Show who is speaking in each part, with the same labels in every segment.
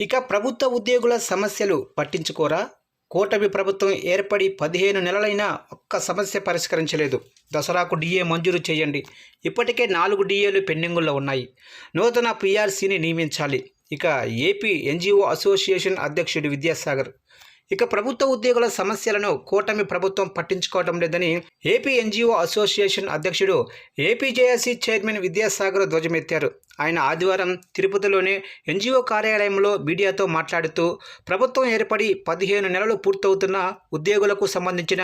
Speaker 1: ఇక ప్రభుత్వ ఉద్యోగుల సమస్యలు పట్టించుకోరా? కూటమి ప్రభుత్వం ఏర్పడి పదిహేను నెలలైనా ఒక్క సమస్య పరిష్కరించలేదు. దసరాకు డిఏ మంజూరు చేయండి. ఇప్పటికే నాలుగు డిఏలు పెండింగుల్లో ఉన్నాయి. నూతన పీఆర్సీని నియమించాలి. ఇక ఏపీ ఎన్జిఓ అసోసియేషన్ అధ్యక్షుడు విద్యాసాగర్ ఇక ప్రభుత్వ ఉద్యోగుల సమస్యలను కూటమి ప్రభుత్వం పట్టించుకోవడం లేదని ఏపీ ఎన్జిఓ అసోసియేషన్ అధ్యక్షుడు ఏపీజేఎస్సీ చైర్మన్ విద్యాసాగర్ ధ్వజమెత్తారు. ఆయన ఆదివారం తిరుపతిలోని ఎన్జిఓ కార్యాలయంలో మీడియాతో మాట్లాడుతూ ప్రభుత్వం ఏర్పడి పదిహేను నెలలు పూర్తవుతున్న ఉద్యోగులకు సంబంధించిన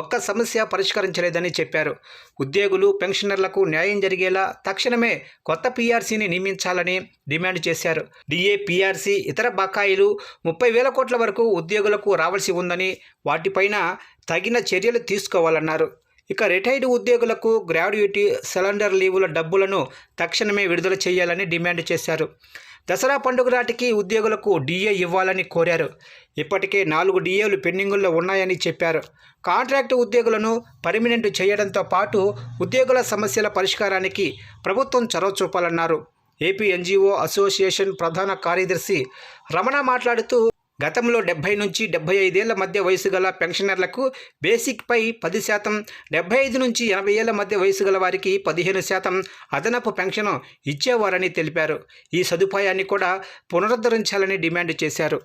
Speaker 1: ఒక్క సమస్య పరిష్కరించలేదని చెప్పారు. ఉద్యోగులు పెన్షనర్లకు న్యాయం జరిగేలా తక్షణమే కొత్త పీఆర్సీని నియమించాలని డిమాండ్ చేశారు. డిఏ పీఆర్సీ ఇతర బకాయిలు ముప్పై వేల కోట్ల వరకు ఉద్యోగులకు రావాల్సి ఉందని వాటిపైన తగిన చర్యలు తీసుకోవాలన్నారు. ఇక రిటైర్డ్ ఉద్యోగులకు గ్రాడ్యుయేటీ సిలిండర్ లీవుల డబ్బులను తక్షణమే విడుదల చేయాలని డిమాండ్ చేశారు. దసరా పండుగ నాటికి ఉద్యోగులకు డిఏ ఇవ్వాలని కోరారు. ఇప్పటికే నాలుగు డిఏలు పెండింగుల్లో ఉన్నాయని చెప్పారు. కాంట్రాక్టు ఉద్యోగులను పర్మినెంట్ చేయడంతో పాటు ఉద్యోగుల సమస్యల పరిష్కారానికి ప్రభుత్వం చొరవ చూపాలన్నారు. ఏపీ ఎన్జీఓ అసోసియేషన్ ప్రధాన కార్యదర్శి రమణ మాట్లాడుతూ గతంలో డెబ్బై నుంచి డెబ్బై ఐదేళ్ళ మధ్య వయసు గల పెన్షనర్లకు బేసిక్పై పది శాతం డెబ్బై ఐదు నుంచి ఎనభై ఏళ్ళ మధ్య వయసు గల వారికి పదిహేను శాతం అదనపు పెన్షన్ ఇచ్చేవారని తెలిపారు. ఈ సదుపాయాన్ని కూడా పునరుద్ధరించాలని డిమాండ్ చేశారు.